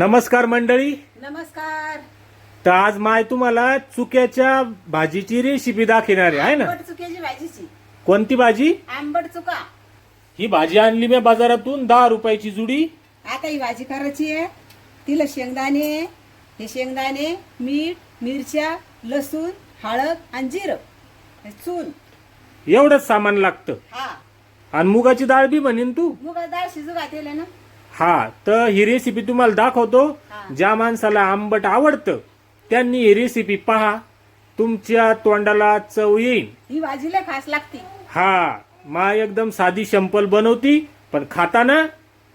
नमस्कार मंडळी. नमस्कार. तर आज माय तुम्हाला चुक्याच्या भाजीची रेसिपी दाखवणार आहे ना? आंबट चुक्याची भाजीची. कोणती भाजी? आंबट चुका. ही भाजी आणली मी बाजारातून दहा रुपयाची जुडी. आता ही भाजी करायची आहे. तिला शेंगदाणे हे शेंगदाणे मीठ मिरच्या लसूण हळद आणि जिरं. चून. एवढंच सामान लागतं. हा. आणि मुगाची डाळ बी म्हणेन तू. मुगा डाळ शिजू घातलेलं ना? हा तर ही रेसिपी तुम्हाला दाखवतो. हा. ज्या माणसाला आंबट आवडतं त्यांनी ही रेसिपी पहा. तुमच्या तोंडाला चव येईल ही भाजीला खास लागते. हा मा एकदम साधी शंपल बनवती पण खाताना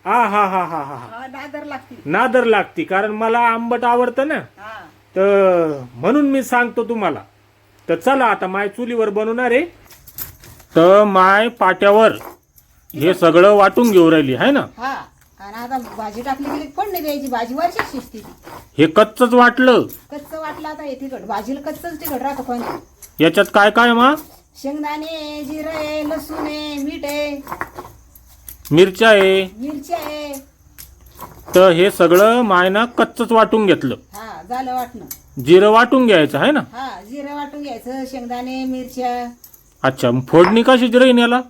आ हा हा हा हा हा. हा दादर लागते. नादर लागती कारण मला आंबट आवडतं ना. हा. तर म्हणून मी सांगतो तुम्हाला. तर चला आता माय चुलीवर बनवणार आहे. तर माय पाट्यावर हे सगळं वाटून घेऊ राहिली आहे ना? हा. आणि आता भाजी टाकली गेली पण नाही द्यायची भाजी वरची शिजते. हे कच्चच वाटलं. कच्च वाटलं आता हे तिखट. भाजीला कच्चच तिखट राहतं पण. याच्यात काय काय मा? शेंगदाणे जिरं आहे लसूण आहे मीठ आहे. मिरच्या आहे. मिरची आहे. तर हे सगळं मायना कच्चच वाटून घेतलं. हा झालं वाटणं. जिरं वाटून घ्यायचं आहे ना? हा जिरं वाटून घ्यायचं शेंगदाणे मिरच्या. अच्छा फोडणी कशी राहीन याला?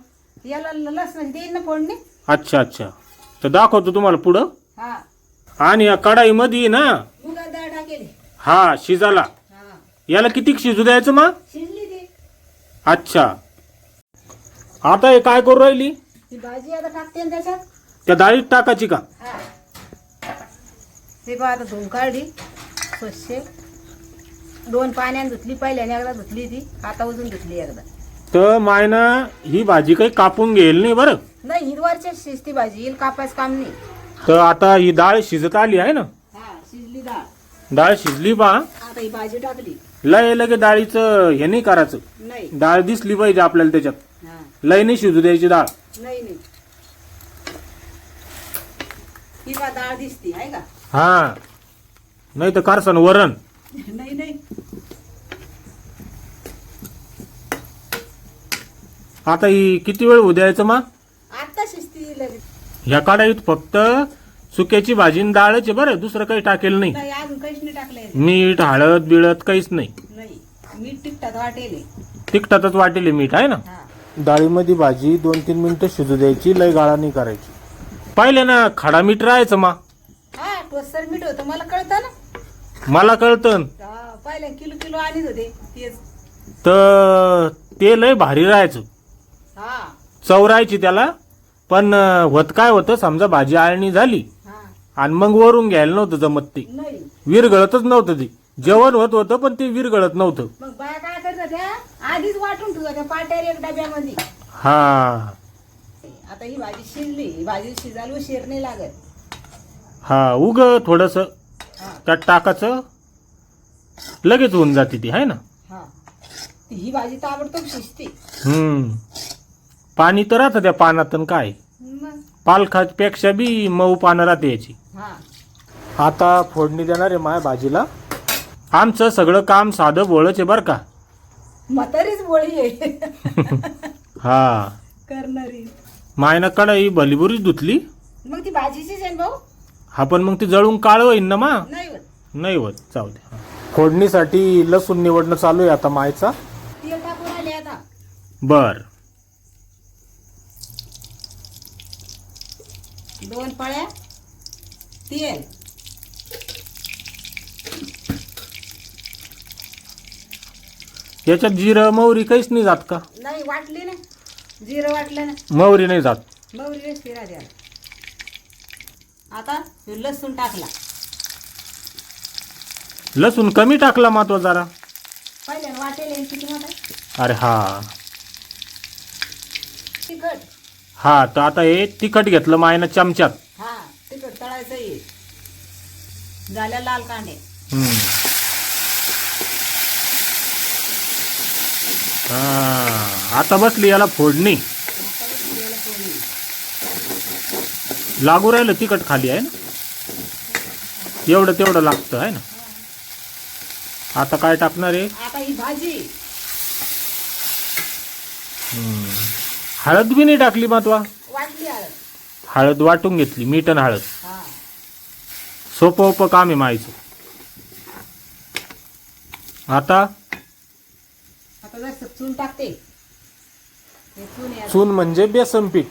याला ल- लसणाची देईन ना फोडणी? अच्छा अच्छा. तर दाखवतो तुम्हाला पुढं. हा. आणि या कढाईमध्ये ना मुगा डाळ टाकेली हा शिजाला. हा. याला किती शिजू द्यायचं मग? शिजली ती. अच्छा. आता हे काय करू राहिली? ती भाजी आता टाकते ना त्याच्यात? त्या डाळीत टाकायची का? हा. ते आता धुवून काढली. स्वच्छ. दोन पाण्याने धुतली पहिल्याने एकदा धुतली ती. आता उजून धुतली एकदा. तर मायना ही भाजी काही कापून घेईल नाही बरं. नाही हिरवारच्या शिजती भाजी येईल कापायचं काम नाही तर आता ही डाळ शिजत आली आहे ना? हा शिजली डाळ. डाळ शिजली बा. आता ही भाजी टाकली. लय लगे डाळीचं हे नाही करायचं. नाही. डाळ दिसली पाहिजे आपल्याला त्याच्यात. हा. लय नाही शिजू द्यायची डाळ. नाही ही डाळ दिसती आहे का? हा. नाही तर कारसन वरण. नाही नाही. आता ही किती वेळ उद्यायचं मा? ह्या कढाईत फक्त सुक्याची भाजी आणि डाळच आहे बरं दुसरं काही टाकेल नाही. नाही अजून काहीच नाही टाकलंय. मीठ हळद बिळद काहीच नाही. नाही मीठ तिखटात वाटेल. तिखटातच वाटेल मीठ आहे ना? हा. डाळीमध्ये भाजी दोन तीन मिनिटं शिजू द्यायची लय गाळा नाही करायची. पाहिले ना खडा मीठ राहायचं मा. हा मीठ होतं मला कळतं ना. मला कळतं. हा, पहिल्या किलो किलो आणत होते तेच. तर ते लय भारी राहायचं. हा. चव राहायची त्याला. पण होत काय होतं समजा भाजी आळणी झाली आणि मग वरून घ्यायला नव्हतं जमत ते. नाही. विरगळतच नव्हतं ते. जेवण होत होतं पण ते विरगळत नव्हतं. मग बाया काय करतात त्या? आधीच वाटून पाट्यावर एक डब्यामध्ये. हा. आता ही भाजी शिजली ही भाजी शिजायला उशीर नाही लागत. हा उग थोडस त्यात टाकायचं लगेच होऊन जाते ती आहे ना? हा. ती ही भाजी ताबडतोब शिजते. हम्म. पाणी तर राहतं त्या पानात आणि काय? मग? पालखापेक्षा बी मऊ पानं राहते याची. हा. आता फोडणी देणार आहे माया भाजीला आमचं सगळं काम साधं बोळच आहे बरं का. म्हातारीच बोळी आहे. हा. करणारी. मायनं कढाई भलीबुरीच धुतली. मग ती भाजीचीच आहे ना भाऊ? हा पण मग ती जळून काळ होईन ना मा? नाही होत. नाही होत. जाऊ दे. फोडणीसाठी लसूण निवडणं चालू आहे आता मायचा. तेल टाकून आले आता. बर. दोन पळ्या तेल. याच्यात जिरं मोहरी काहीच नाही जात का? नाही वाटली ना जिरं वाटलं ना मोहरी नाही जात. मग फिरा द्या आता लसूण टाकला. लसूण कमी टाकला मातो जरा. पहिल्यानं वाटेल आहे किती मोठा अरे हा. तिखट. हा तर आता हे तिखट घेतलं मायनं चमच्यात. हा तिखट तळायचं ये झाल्या लाल कांदे. हम्म. हा आता बसली याला फोडणी. आता. लागू राहिलं तिखट खाली आहे ना? एवढं तेवढं लागतं आहे ना? आता काय टाकणार आहे आता ही भाजी. हम्म. हळद बी नाही टाकली मातवा वाटली हळद. हळद वाटून घेतली मीठ आणि हळद. हा. सोपं ओपं काम आहे मायचं आता? आता जर चून टाकते. हे चून म्हणजे बेसन पीठ.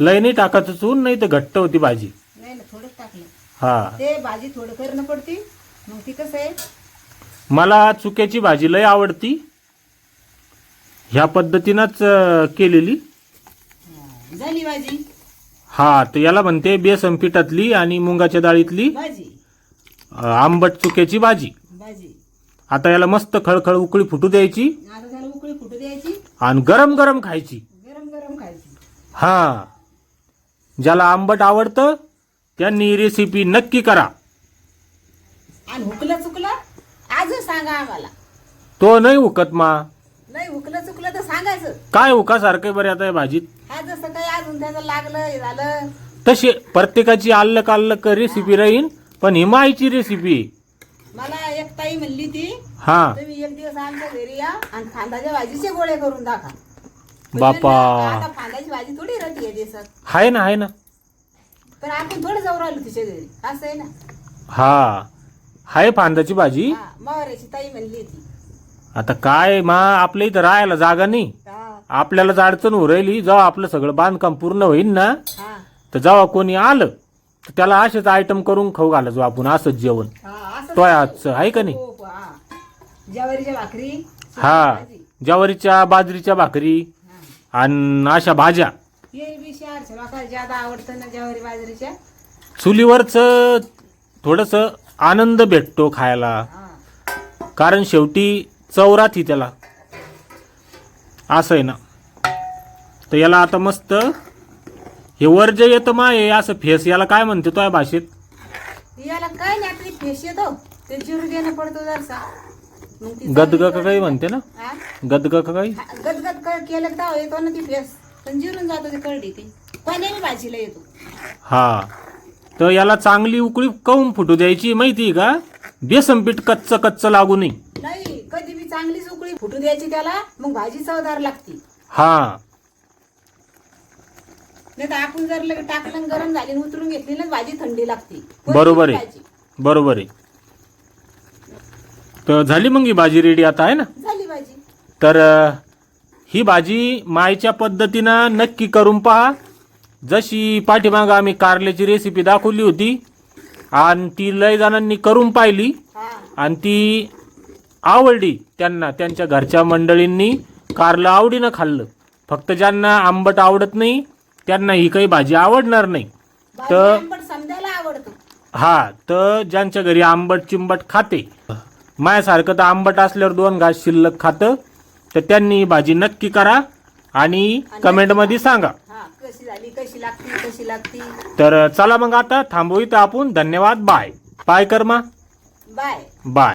लय नाही टाकायचं चून नाही तर घट्ट होती भाजी. नाही ना थोडंच टाकलं. हा. ते भाजी थोडं करणं पडती. मग ती कसं आहे? मला चुक्याची भाजी लय आवडती. ह्या पद्धतीनंच अं, केलेली. झाली भाजी? हा तर याला म्हणते बेसन पिठातली आणि मुंगाच्या डाळीतली भाजी. अं, आंबट चुक्याची भाजी. भाजी. आता याला मस्त खळखळ उकळी फुटू द्यायची आता त्याला उकळी फुटू द्यायची. आणि गरम गरम खायची. गरम गरम खायची. हा. ज्याला आंबट आवडतं त्यांनी ही रेसिपी नक्की करा. आणि हुकलं चुकलं आजच सांगा आम्हाला. तो नाही उकत मा. नाही हुकलं चुकलं तर सांगायचं. काय उकासारखं बरं आता या भाजीत? हा जसं काही अजून त्याचं लागलं हे झालं. तशी प्रत्येकाची अल्लक अल्लक रेसिपी राहीन पण ही माईची रेसिपी मला एक ताई म्हणली ती हा. तुम्ही एक दिवस आमच्या घरी या आणि फांदाच्या भाजीचे गोळे करून पण बापा. म्हणलं, आता फांदाची भाजी थोडी राहते या देशात आहे ना आहे ना. पण आपण थोडं जाऊ राहिलो तिच्या घरी. असं आहे ना. हा. हाय फांदाची भाजी? हा मवाऱ्याची ताई म्हणली ती. आता काय मा आपल्या इथं राहायला जागा नाही. हा. आपल्यालाच अडचण हो राहिली जेव्हा आपलं सगळं बांधकाम पूर्ण होईल ना हा. तर जेव्हा कोणी आलं तर त्याला असेच आयटम करून खाऊ घालायचो आपण असंच जेवण. हा असं तो आजचं आहे का नाही? हो, हो, हा. ज्वारीच्या भाकरी हा. भाजी. ज्वारीच्या बाजरीच्या भाकरी हा. आणि अशा भाज्या. हे बी शहरच्या लोकांना ज्यादा आवडतं ना ज्वारी बाजरीच्या? चुलीवरच थोडस आनंद भेटतो खायला. हा. कारण शेवटी राहती त्याला. असं आहे ना. तर याला आता मस्त हे वर जे येतं मा हे असं फेस याला काय म्हणते तो या भाषेत? याला काय नाही आपली फेस येतो. ते जिरू देणं पडतो जरसा. मग ती गदग का काही म्हणते ना? हा? गदग का काही? हा, गदगद क- केलं तर येतो ना ती फेस. पण जिरून जातो ती करडी ती. कोण्याही भाजीला येतो. हा. तर याला चांगली उकळी काऊन फुटू द्यायची माहिती आहे का? बेसन पीठ कच्च कच्च लागू नये. नाही. उकळी फुटू द्यायची त्याला मग भाजी चवदार लागती. हा. नाही तर आपण जर लगे टाकलं आणि गरम झाली आणि उतरून घेतली ना भाजी थंडी लागते. बरोबर आहे. भाजी. बरोबर आहे. तर झाली मग ही भाजी रेडी आता आहे ना? झाली भाजी. तर अ, ही भाजी मायच्या पद्धतीनं नक्की करून पहा. जशी पाठीमागं आम्ही कारल्याची रेसिपी दाखवली होती आणि ती लय जणांनी करून पाहिली. हा. आणि ती आवडली त्यांना त्यांच्या घरच्या मंडळींनी कारलं आवडीनं खाल्लं. फक्त ज्यांना आंबट आवडत नाही त्यांना ही काही भाजी आवडणार नाही. तर- हा तर ज्यांच्या घरी आंबट चिंबट खाते माझ्यासारखं तर आंबट असल्यावर दोन घास शिल्लक खातं तर त्यांनी ही भाजी नक्की करा आणि कमेंटमध्ये सांगा. कशी झाली कशी लागती कशी लागती? तर चला मग आता थांबू इथं आपण. धन्यवाद. बाय. बाय कर्मा. बाय. बाय.